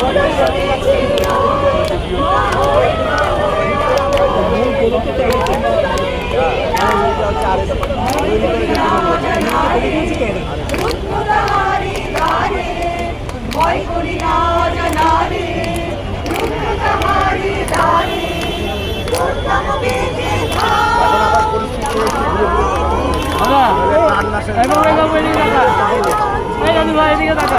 দাদা এই দাদু ভাই, এদিকে তাকা।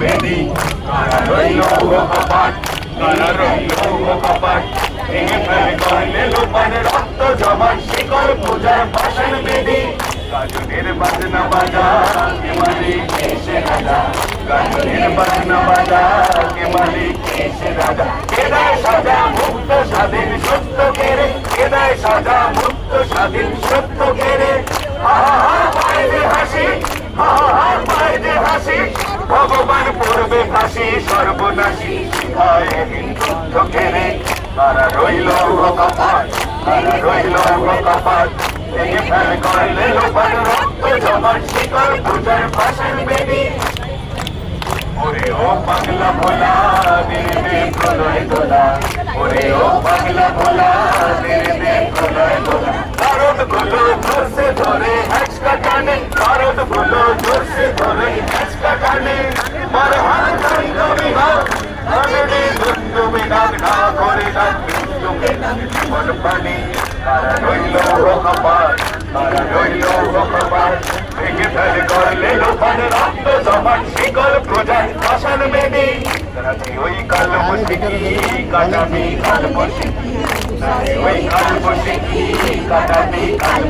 বেদি কারা রইল কপাট কারা রইল কপাট ভেঙে ফেলে করলে লোপান রক্ত জমান শিকল পূজার পাষাণ বেদি গাজনের বাজনা বাজা কে মালিক এসে রাজা গাজনের বাজনা বাজা কে মালিক এসে রাজা কেদায় সাজা মুক্ত স্বাধীন সত্য কেড়ে কেদায় সাজা মুক্ত স্বাধীন সত্য কেড়ে আহা হা পায় হাসি আহা হা পায় হাসি ভগবান পড়বে ফাঁসি, সর্বনাশী শিখায় হিন্দুত্ব কেড়ে তারা রইল কপাট তারা রইল কপাট ভেঙে ফেল করলে লোপার রক্ত জমাট, শিকল পূজার ভাষণ বেদি। ওরে ও পাগলা ভোলা, দিনে দে প্রলয় দোলা ওরে ও পাগলা ভোলা, দিনে দে প্রলয় দোলা ভারতগুলো জোরসে ধরে হ্যাচকা টানে ভারতগুলো জীবন পানি তারা রইল কপাল তারা রইল কপাল ভেঙে ফেলে করলে লোপান রক্ত জমান শিকল প্রজার পাষাণ বেদি রাতে ওই কাল কাল বসিকি রাতে ওই কাল কাল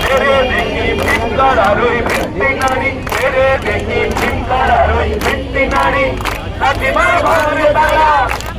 তেরে দেখি ভিক্ষার আরোই ভিত্তি নারী তেরে দেখি ভিক্ষার আরোই ভিত্তি নারী ভাঙরে তালা রাতিমার